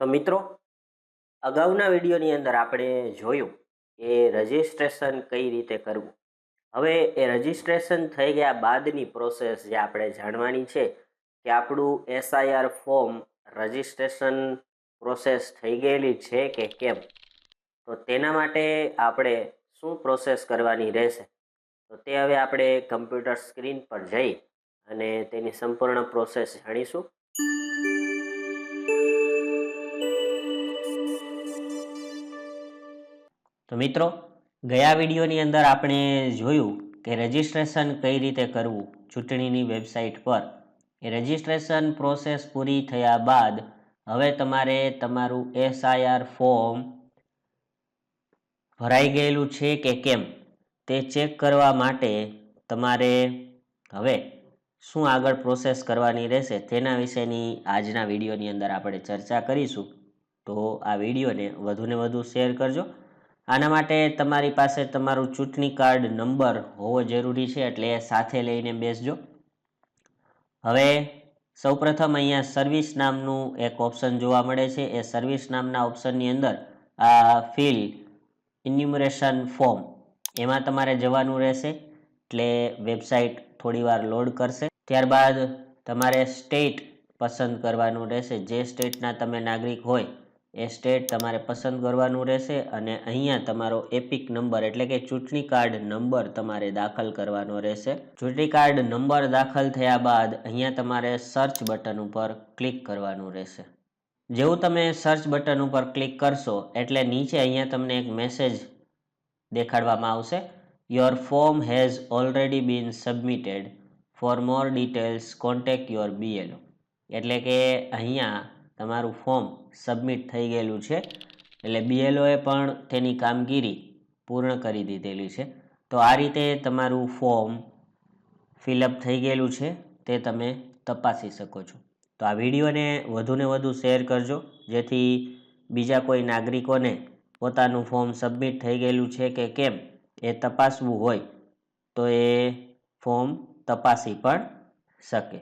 તો મિત્રો, અગાઉના વિડીયોની અંદર આપણે જોયું કે રજિસ્ટ્રેશન કઈ રીતે કરવું. હવે એ રજિસ્ટ્રેશન થઈ ગયા બાદની પ્રોસેસ જે આપણે જાણવાની છે કે આપણું એસઆઈઆર ફોર્મ રજિસ્ટ્રેશન પ્રોસેસ થઈ ગયેલી છે કે કેમ? તો તેના માટે આપણે શું પ્રોસેસ કરવાની રહેશે? તો તે હવે આપણે કમ્પ્યુટર સ્ક્રીન પર જઈ અને તેની સંપૂર્ણ પ્રોસેસ જાણીશું. તો મિત્રો, ગયા વિડીયોની અંદર આપણે જોયું કે રજિસ્ટ્રેશન કઈ રીતે કરવું ચૂંટણીની વેબસાઇટ પર. એ રજિસ્ટ્રેશન પ્રોસેસ પૂરી થયા બાદ હવે તમારે તમારું એસઆઈઆર ફોર્મ ભરાઈ ગયેલું છે કે કેમ? તે ચેક કરવા માટે તમારે હવે શું આગળ પ્રોસેસ કરવાની રહેશે તેના વિશેની આજના વિડીયોની અંદર આપણે ચર્ચા કરીશું. તો આ વિડીયોને વધુને વધુ શેર કરજો. આના માટે તમારી પાસે તમારું ચૂંટણી કાર્ડ નંબર હોવો જરૂરી છે એટલે એ સાથે લઈને બેસજો. હવે સૌપ્રથમ અહીંયા સર્વિસ નામનું એક ઓપ્શન જોવા મળે છે. એ સર્વિસ નામના ઓપ્શનની અંદર આ ફિલ ઇન્યુમરેશન ફોર્મ એમાં તમારે જવાનું રહેશે એટલે વેબસાઇટ થોડીવાર લોડ કરશે. ત્યારબાદ તમારે સ્ટેટ પસંદ કરવાનું રહેશે. જે સ્ટેટના તમે નાગરિક હોય એ સ્ટેટ તમારે પસંદ કરવાનું રહેશે અને અહીંયા તમારો એપિક નંબર એટલે કે ચૂંટણી કાર્ડ નંબર તમારે દાખલ કરવાનો રહેશે. ચૂંટણી કાર્ડ નંબર દાખલ થયા બાદ અહીંયા તમારે સર્ચ બટન ઉપર ક્લિક કરવાનું રહેશે. જેવું તમે સર્ચ બટન ઉપર ક્લિક કરશો એટલે નીચે અહીંયા તમને એક મેસેજ દેખાડવામાં આવશે. Your form has already been submitted for more details contact your BLO એટલે કે અહીંયા તમારું ફોર્મ સબમિટ થઈ ગયેલું છે. એટલે બીએલઓએ પણ તેની કામગીરી પૂર્ણ કરી દીધેલી છે. તો આ રીતે તમારું ફોર્મ ફિલઅપ થઈ ગયેલું છે. તે તમે તપાસી શકો છો. તો આ વિડીયોને વધુને વધુ શેર કરજો. જેથી બીજા કોઈ નાગરિકોને પોતાનું ફોર્મ સબમિટ થઈ ગયેલું છે કે કેમ એ તપાસવું હોય તો એ ફોર્મ તપાસી પણ શકે.